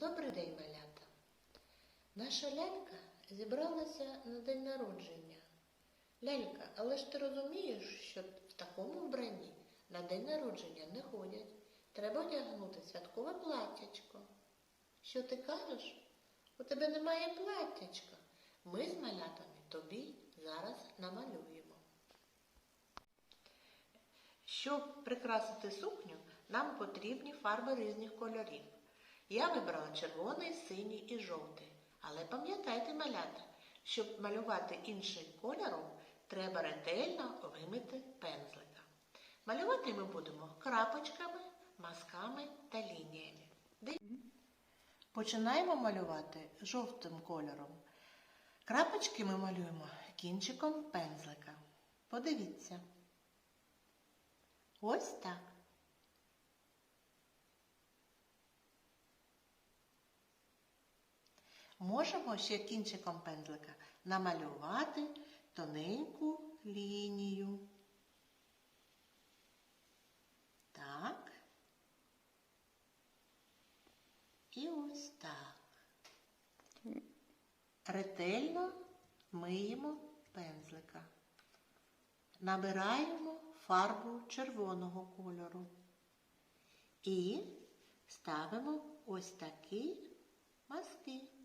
Добрий день, малята. Наша лялька зібралася на день народження. Лялька, але ж ти розумієш, що в такому вбранні на день народження не ходять. Треба одягнути святкове платтячко. Що ти кажеш? У тебе немає платтячка. Ми з малятами тобі зараз намалюємо. Щоб прикрасити сукню, нам потрібні фарби різних кольорів. Я вибрала червоний, синій і жовтий. Але пам'ятайте, малята, щоб малювати іншим кольором, треба ретельно вимити пензлика. Малювати ми будемо крапочками, мазками та лініями. Починаємо малювати жовтим кольором. Крапочки ми малюємо кінчиком пензлика. Подивіться. Ось так. Можемо ще кінчиком пензлика намалювати тоненьку лінію. Так. І ось так. Ретельно миємо пензлика. Набираємо фарбу червоного кольору. І ставимо ось такі мазки.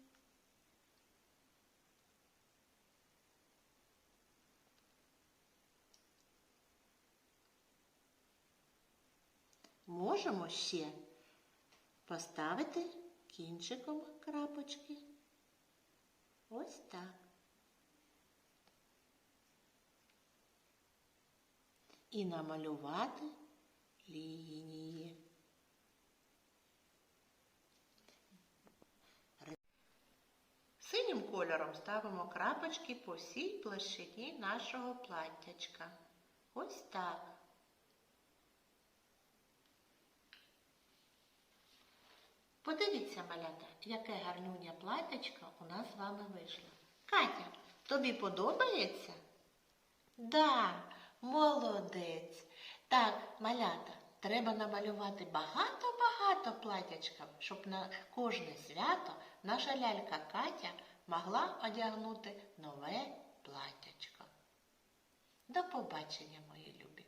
Можемо ще поставити кінчиком крапочки. Ось так. І намалювати лінії. Синім кольором ставимо крапочки по всій площині нашого платтячка. Ось так. Подивіться, малята, яке гарнюня платтячко у нас з вами вийшло. Катя, тобі подобається? Да, молодець. Так, малята, треба намалювати багато-багато платячка, щоб на кожне свято наша лялька Катя могла одягнути нове платячко. До побачення, мої любі!